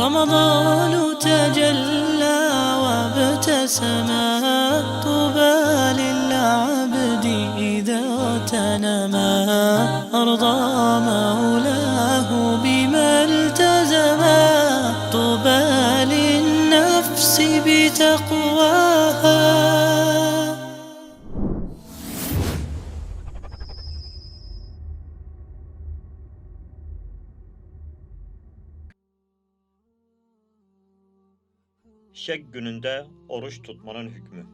رمضان تجلى وابتسما طوبى للعبد إذا تنما أرضى مولاه بما التزما طوبى للنفس بتقواها. Şek gününde oruç tutmanın hükmü.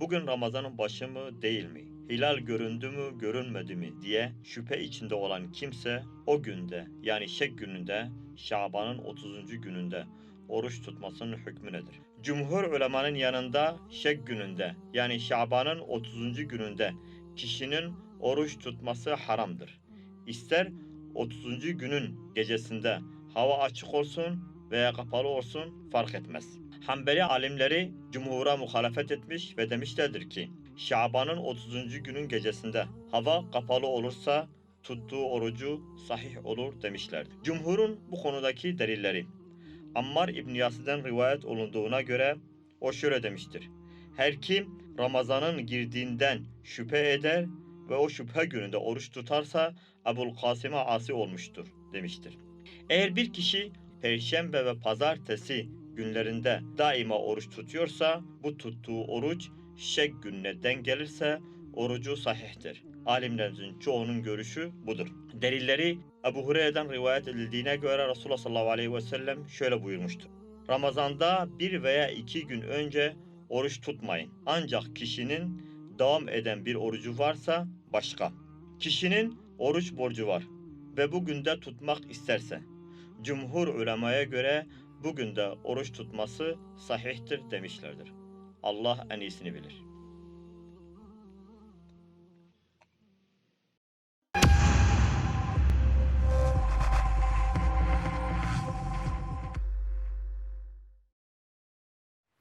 Bugün Ramazan'ın başı mı değil mi? Hilal göründü mü görünmedi mi diye şüphe içinde olan kimse o günde yani şek gününde Şaban'ın 30. gününde oruç tutmasının hükmü nedir? Cumhur ulemanın yanında şek gününde yani Şaban'ın 30. gününde kişinin oruç tutması haramdır. İster 30. günün gecesinde hava açık olsun veya kapalı olsun fark etmez. Hanbeli alimleri cumhura muhalefet etmiş ve demişlerdir ki Şaban'ın 30. günün gecesinde hava kapalı olursa tuttuğu orucu sahih olur demişlerdir. Cumhurun bu konudaki delilleri Ammar İbn Yasir'den rivayet olunduğuna göre o şöyle demiştir. Her kim Ramazan'ın girdiğinden şüphe eder ve o şüphe gününde oruç tutarsa Ebul Kasım'a asi olmuştur demiştir. Eğer bir kişi Perşembe ve Pazartesi günlerinde daima oruç tutuyorsa bu tuttuğu oruç şek gününe denk gelirse orucu sahihtir. Alimlerimizin çoğunun görüşü budur. Delilleri Ebu Hureyre'den rivayet edildiğine göre Resulullah sallallahu aleyhi ve sellem şöyle buyurmuştur. Ramazanda bir veya iki gün önce oruç tutmayın. Ancak kişinin devam eden bir orucu varsa başka. Kişinin oruç borcu var ve bugün de tutmak isterse. Cumhur ulemaya göre bugün de oruç tutması sahihtir demişlerdir. Allah en iyisini bilir.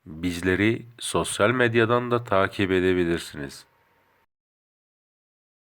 Bizleri sosyal medyadan da takip edebilirsiniz.